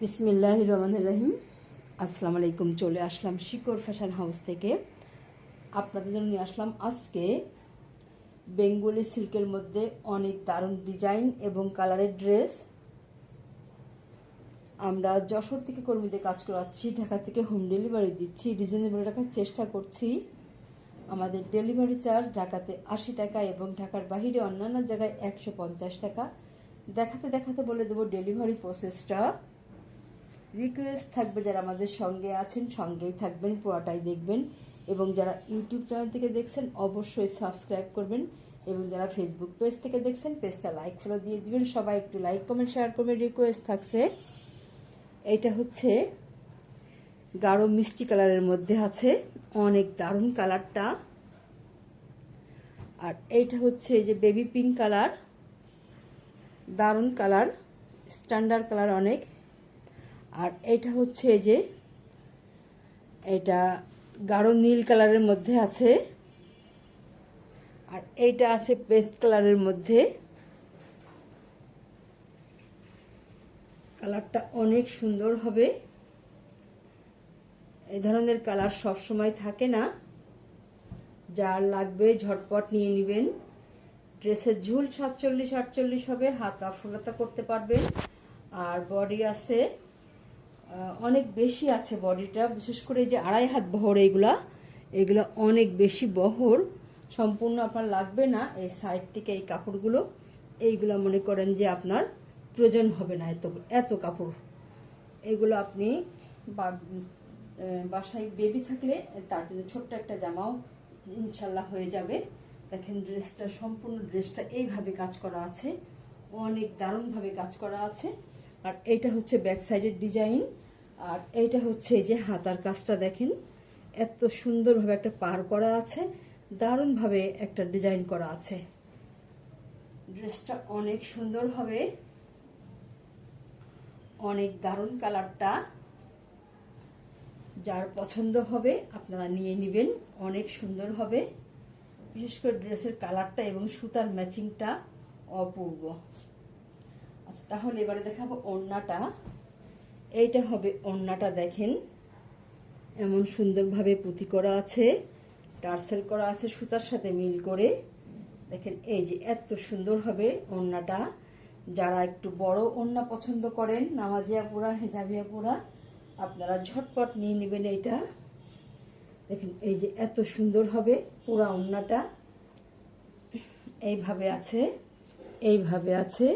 বিসমিল্লাহ রহমান রহিম আসসালামু আলাইকুম চলে আসলাম শিকর ফ্যাশন হাউস থেকে। আপনাদের জন্য নিয়ে আসলাম আজকে বেঙ্গলি সিল্কের মধ্যে অনেক দারুণ ডিজাইন এবং কালারের ড্রেস। আমরা যশোর থেকে কর্মীদের কাজ করাচ্ছি, ঢাকা থেকে হোম ডেলিভারি দিচ্ছি, রিজনেবল রাখার চেষ্টা করছি। আমাদের ডেলিভারি চার্জ ঢাকাতে আশি টাকা এবং ঢাকার বাইরে অন্যান্য জায়গায় একশো পঞ্চাশ টাকা। দেখাতে দেখাতে বলে দেবো ডেলিভারি প্রসেসটা। রিকোয়েস্ট থাকবে যারা আমাদের সঙ্গে আছেন, সঙ্গেই থাকবেন, পুরোটাই দেখবেন। এবং যারা ইউটিউব চ্যানেল থেকে দেখছেন, অবশ্যই সাবস্ক্রাইব করবেন। এবং যারা ফেসবুক পেজ থেকে দেখছেন পেজটা লাইক ফলো দিয়ে দিবেন। সবাই একটু লাইক কমেন্ট শেয়ার করবেন। রিকোয়েস্ট থাকছে। এটা হচ্ছে গাঢ় মিষ্টি কালারের মধ্যে আছে। অনেক দারুণ কালারটা। আর এইটা হচ্ছে যে বেবি পিঙ্ক কালার। দারুণ কালার। স্ট্যান্ডার্ড কালার অনেক। আর এটা হচ্ছে এই যে, এটা গাঢ় নীল কালারের মধ্যে আছে। আর এইটা আছে পেস্ট কালারের মধ্যে। কালারটা অনেক সুন্দর হবে। এই ধরনের কালার সব সময় থাকে না। যার লাগবে ঝটপট নিয়ে নেবেন। ড্রেসের ঝুল সাতচল্লিশ আটচল্লিশ হবে, হাতা ফুলাতা করতে পারবেন। আর বডি আছে অনেক বেশি আছে বডিটা, বিশেষ করে এই যে আড়াই হাত বহর এইগুলা এগুলো অনেক বেশি বহর, সম্পূর্ণ আপনার লাগবে না এই সাইড থেকে এই কাপড়গুলো। এইগুলো মনে করেন যে আপনার প্রয়োজন হবে না, এত এত কাপড়। এগুলো আপনি বাসায় বেবি থাকলে তার জন্য ছোট্ট একটা জামাও ইনশাল্লাহ হয়ে যাবে। দেখেন ড্রেসটা সম্পূর্ণ ড্রেসটা এইভাবে কাজ করা আছে। অনেক দারুণভাবে কাজ করা আছে। আর এইটা হচ্ছে ব্যাক সাইডের ডিজাইন আর এইটা হচ্ছে এই যে হাতার কাজটা দেখেন, এত সুন্দরভাবে একটা পার করা আছে, দারুণভাবে একটা ডিজাইন করা আছে। ড্রেসটা অনেক সুন্দর হবে, অনেক দারুণ কালারটা। যার পছন্দ হবে আপনারা নিয়ে নেবেন, অনেক সুন্দর হবে। বিশেষ করে ড্রেসের কালারটা এবং সুতার ম্যাচিংটা অপূর্ব। আচ্ছা তাহলে এবারে দেখাবো ওড়নাটা। এইটা হবে ওড়নাটা দেখেন। এমন সুন্দরভাবে পুঁতি করা আছে, টার্সেল করা আছে সুতার সাথে মিল করে। দেখেন, এই যে এত সুন্দর হবে ওড়নাটা যারা একটু বড় ওড়না পছন্দ করেন নামাজিয়া পোড়া হেজাবিয়া পোড়া আপনারা ঝটপট নিয়ে নেবেন এইটা। দেখেন, এই যে এত সুন্দর হবে পুরা ওড়নাটা এইভাবে আছে এইভাবে আছে।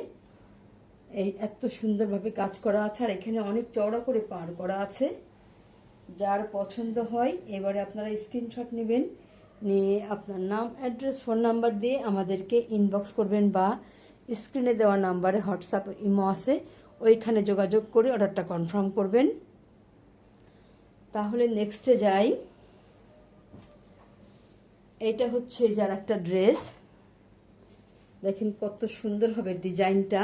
এই এত সুন্দরভাবে কাজ করা আছে, আর এখানে অনেক চওড়া করে পার করা আছে। যার পছন্দ হয়, এবারে আপনারা স্ক্রিনশট নেবেন, নিয়ে আপনার নাম অ্যাড্রেস ফোন নাম্বার দিয়ে আমাদেরকে ইনবক্স করবেন বা স্ক্রিনে দেওয়া নাম্বারে হোয়াটসঅ্যাপ ইমো আছে, ওইখানে যোগাযোগ করে অর্ডারটা কনফার্ম করবেন। তাহলে নেক্সটে যাই। এটা হচ্ছে যার একটা ড্রেস দেখেন কত সুন্দর হবে ডিজাইনটা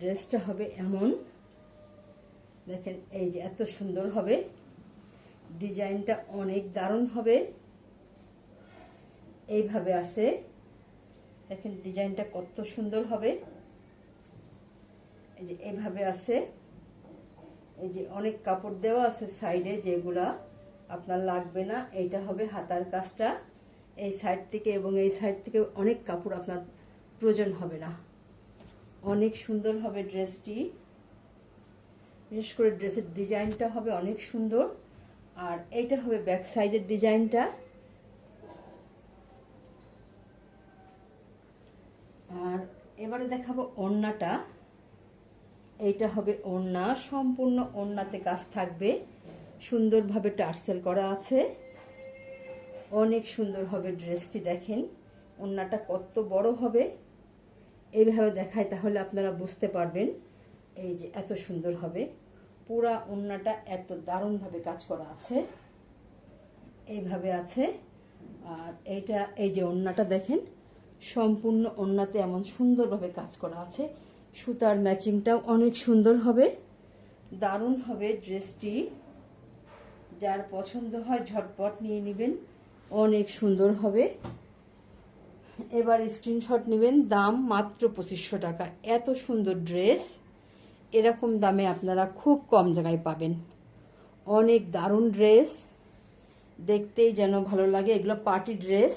ড্রেসটা হবে এমন। দেখেন, এই যে এত সুন্দর হবে। ডিজাইনটা অনেক দারুণ হবে। এইভাবে আছে। দেখেন, ডিজাইনটা কত সুন্দর হবে। এই যে এইভাবে আছে। এই যে অনেক কাপড় দেওয়া আছে সাইডে যেগুলা আপনার লাগবে না। এইটা হবে হাতার কাজটা। এই সাইড থেকে এবং এই সাইড থেকে অনেক কাপড় আপনার প্রয়োজন হবে না। অনেক সুন্দর হবে ড্রেসটি। বিশেষ করে ড্রেসের ডিজাইনটা হবে অনেক সুন্দর। আর এইটা হবে ব্যাক সাইডের ডিজাইনটা। আর এবারে দেখাবো ওড়নাটা। এইটা হবে ওড়না। সম্পূর্ণ ওড়নাতে কাজ থাকবে। সুন্দরভাবে টার্সেল করা আছে। অনেক সুন্দর হবে ড্রেসটি দেখেন। ওড়নাটা কত বড় হবে। এইভাবে দেখায়, তাহলে আপনারা বুঝতে পারবেন এই যে এত সুন্দর হবে। পুরা ওড়নাটা এত দারুণভাবে কাজ করা আছে। এইভাবে আছে। আর এইটা, এই যে ওড়নাটা দেখেন, সম্পূর্ণ ওড়নাতে এমন সুন্দরভাবে কাজ করা আছে। সুতার ম্যাচিংটাও অনেক সুন্দর হবে। দারুণ হবে ড্রেসটি। যার পছন্দ হয় ঝটপট নিয়ে নেবেন, অনেক সুন্দর হবে। এবার স্ক্রিনশট নেবেন, দাম মাত্র পঁচিশশো টাকা। এত সুন্দর ড্রেস এরকম দামে আপনারা খুব কম জায়গায় পাবেন। অনেক দারুণ ড্রেস দেখতেই যেন ভালো লাগে, এগুলো পার্টি ড্রেস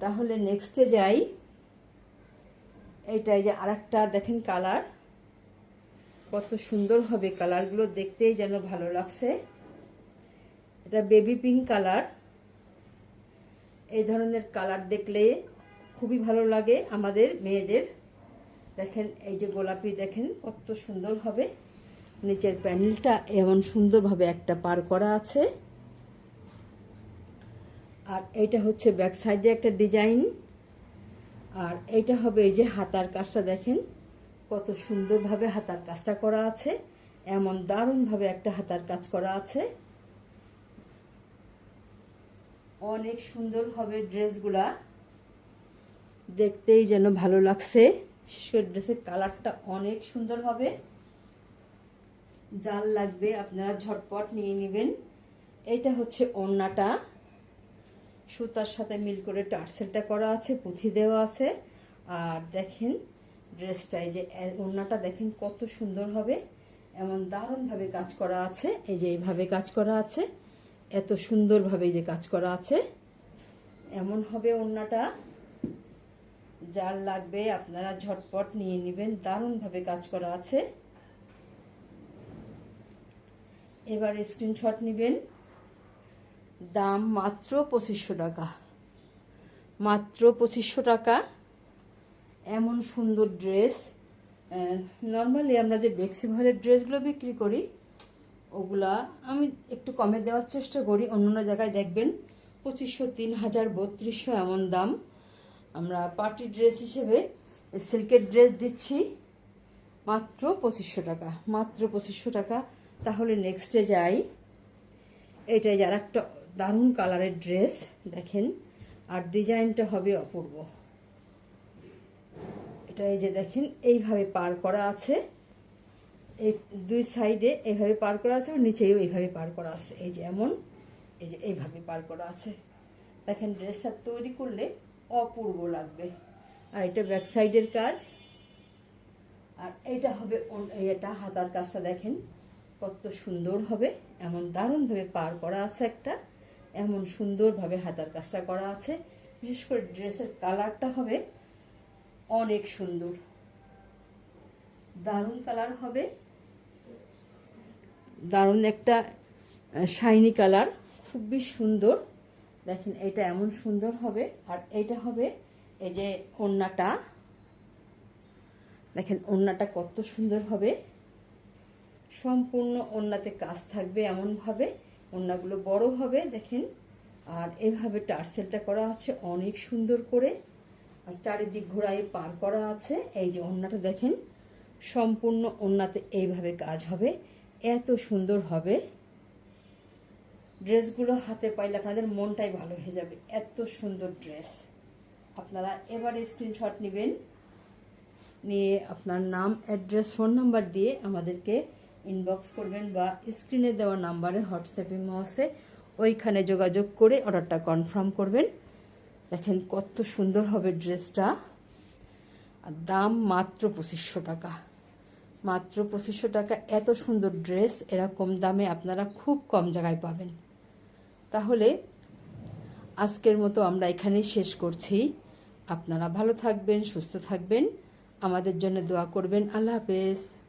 তাহলে নেক্সটে যাই। এইটাই যে আরেকটা, দেখেন কালার কত সুন্দর হবে কালারগুলো দেখতেই যেন ভালো লাগছে। এটা বেবি পিঙ্ক কালার এই ধরনের কালার দেখলে খুবই ভালো লাগে আমাদের মেয়েদের। দেখেন, এই যে গোলাপি দেখেন কত সুন্দর হবে। নিচের প্যানেলটা এমন সুন্দরভাবে একটা পার করা আছে। আর এইটা হচ্ছে ব্যাক সাইডে একটা ডিজাইন। আর এইটা হবে এই যে হাতার কাজটা দেখেন, কত সুন্দরভাবে হাতার কাজটা করা আছে। এমন দারুণভাবে একটা হাতার কাজ করা আছে। অনেক সুন্দর হবে ড্রেসগুলা। দেখতেই যেন ভালো লাগছে। ড্রেসের কালারটা অনেক সুন্দর হবে। জাল লাগবে আপনারা ঝটপট নিয়ে নেবেন। এটা হচ্ছে ওড়নাটা। সুতার সাথে মিল করে টার্সেলটা করা আছে পুঁথি দেওয়া আছে। আর দেখেন ড্রেসটা এই যে ওড়নাটা দেখেন কত সুন্দর হবে। এমন দারুণভাবে কাজ করা আছে। এই যে এইভাবে কাজ করা আছে। এত সুন্দরভাবে যে কাজ করা আছে, এমন হবে ওড়নাটা। যার লাগবে আপনারা ঝটপট নিয়ে নেবেন, দারুণভাবে কাজ করা আছে। এবার স্ক্রিনশট নেবেন। দাম মাত্র পঁচিশশো টাকা। মাত্র পঁচিশশো টাকা। এমন সুন্দর ড্রেস নর্মালি আমরা যে বেক্সিভারের ড্রেসগুলো বিক্রি করি ওগুলা আমি একটু কমে দেওয়ার চেষ্টা করি অন্য জায়গায় দেখবেন পঁচিশশো, তিন হাজার, বত্রিশশো এমন দাম। আমরা পার্টি ড্রেস হিসেবে সিল্কের ড্রেস দিচ্ছি, মাত্র পঁচিশশো টাকা, মাত্র পঁচিশশো টাকা। তাহলে নেক্সটে যাই। এটাই যার একটা দারুণ কালারের ড্রেস, দেখেন। আর ডিজাইনটা হবে অপূর্ব। এটা এই যে দেখেন, এইভাবে পার করা আছে। এই দুই সাইডে এইভাবে পার করা আছে, আর নিচেও এইভাবে পার করা আছে। এই যে এমন, এই যে এইভাবে পার করা আছে। দেখেন, ড্রেসটা তৈরি করলে অপূর্ব লাগবে। আর এটা ব্যাক সাইডের কাজ। আর এটা হবে এটা হাতার কাজটা দেখেন, কত সুন্দর হবে। এমন দারুণভাবে পার করা আছে একটা। এমন সুন্দরভাবে হাতার কাজটা করা আছে। বিশেষ করে ড্রেসের কালারটা হবে অনেক সুন্দর। দারুণ কালার হবে। দারুণ একটা শাইনি কালার খুবই সুন্দর। দেখেন, এটা এমন সুন্দর হবে, আর এইটা হবে এই যে ওন্নাটা দেখেন ওন্নাটা কত সুন্দর হবে। সম্পূর্ণ ওন্নাতে কাজ থাকবে এমনভাবে ওন্নাগুলো বড় হবে, দেখেন। আর এভাবে টার্সেলটা করা আছে অনেক সুন্দর করে। আর চারিদিক ঘোড়ায় পার করা আছে। এই যে ওন্নাটা দেখেন, সম্পূর্ণ ওন্নাতে এইভাবে কাজ হবে। এত সুন্দর হবে। ড্রেসগুলো হাতে পাইলে আপনাদের মনটাই ভালো হয়ে যাবে। এত সুন্দর ড্রেস। আপনারা এবার স্ক্রিনশট নেবেন। নিয়ে আপনার নাম অ্যাড্রেস ফোন নাম্বার দিয়ে আমাদেরকে ইনবক্স করবেন বা স্ক্রিনে দেওয়া নাম্বারে হোয়াটসঅ্যাপে মসে ওইখানে যোগাযোগ করে অর্ডারটা কনফার্ম করবেন। দেখেন কত সুন্দর হবে ড্রেসটা। আর দাম মাত্র পঁচিশশো টাকা। মাত্র পঁচিশশো টাকা। এত সুন্দর ড্রেস এরকম দামে আপনারা খুব কম জায়গায় পাবেন। তাহলে আজকের মতো আমরা এখানেই শেষ করছি। আপনারা ভালো থাকবেন, সুস্থ থাকবেন। আমাদের জন্য দোয়া করবেন। আল্লাহ হাফেজ।